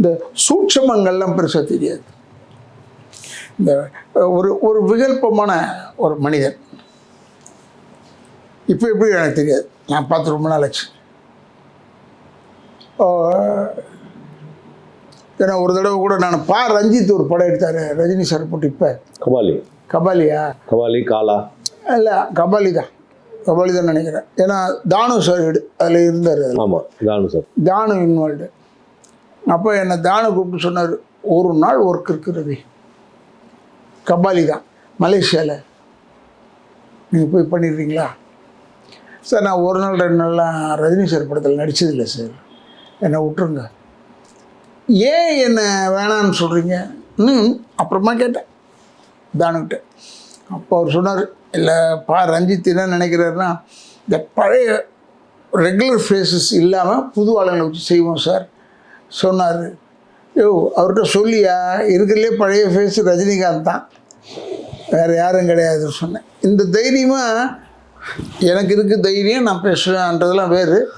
இந்த சூட்சமங்கள்லாம் பெருசாக தெரியாது. இந்த ஒரு ஒரு விகல்பமான ஒரு மனிதன். இப்போ எப்படி எனக்கு தெரியாது. நான் பார்த்து ரொம்ப நாள் ஆச்சு ஏன்னா ஒரு தடவை கூட நான் பா ரஞ்சித் ஒரு படம் எடுத்தார். ரஜினி சார் போட்டு இப்போ. கபாலி. கபாலியா? கபாலி காலா. இல்லை கபாலி தான். கபாலி தான் நினைக்கிறேன். ஏன்னா தானு சார் எடு அதில் இருந்தார் அதில். ஆமா தானு சார். தானு இன்வால்வ்டு அப்போ என்னை தானு கூப்பிட்டு சொன்னார் ஒரு நாள் ஒர்க் இருக்கிறது கபாலி தான் மலேசியாவில் நீங்கள் போய் பண்ணிடுறீங்களா? சார் நான் ஒரு நாள் ரெண்டு நாள்லாம் ரஜினி சார் படத்தில் நடிச்சதில்லை சார். என்னை விட்டுருங்க. ஏன் என்னை வேணான்னு சொல்கிறீங்க ம் அப்புறமா கேட்டேன். தானுக்கிட்ட அப்போ அவர் சொன்னார் இல்லை பா ரஞ்சித் என்ன நினைக்கிறாருன்னா இந்த பழைய ரெகுலர் ஃபேஸஸ் இல்லாமல் புது ஆளுங்களை வச்சு செய்வோம் சார். சொன்னார். யோ அவர்கிட்ட சொல்லியா? இருக்கிறதுலே பழைய ஃபேஸ் ரஜினிகாந்த் தான். வேறு யாரும் கிடையாது சொன்னேன். இந்த தைரியமாக எனக்கு இருக்குது தைரியம் நான் பேசுவேன்றதெல்லாம் வேறு.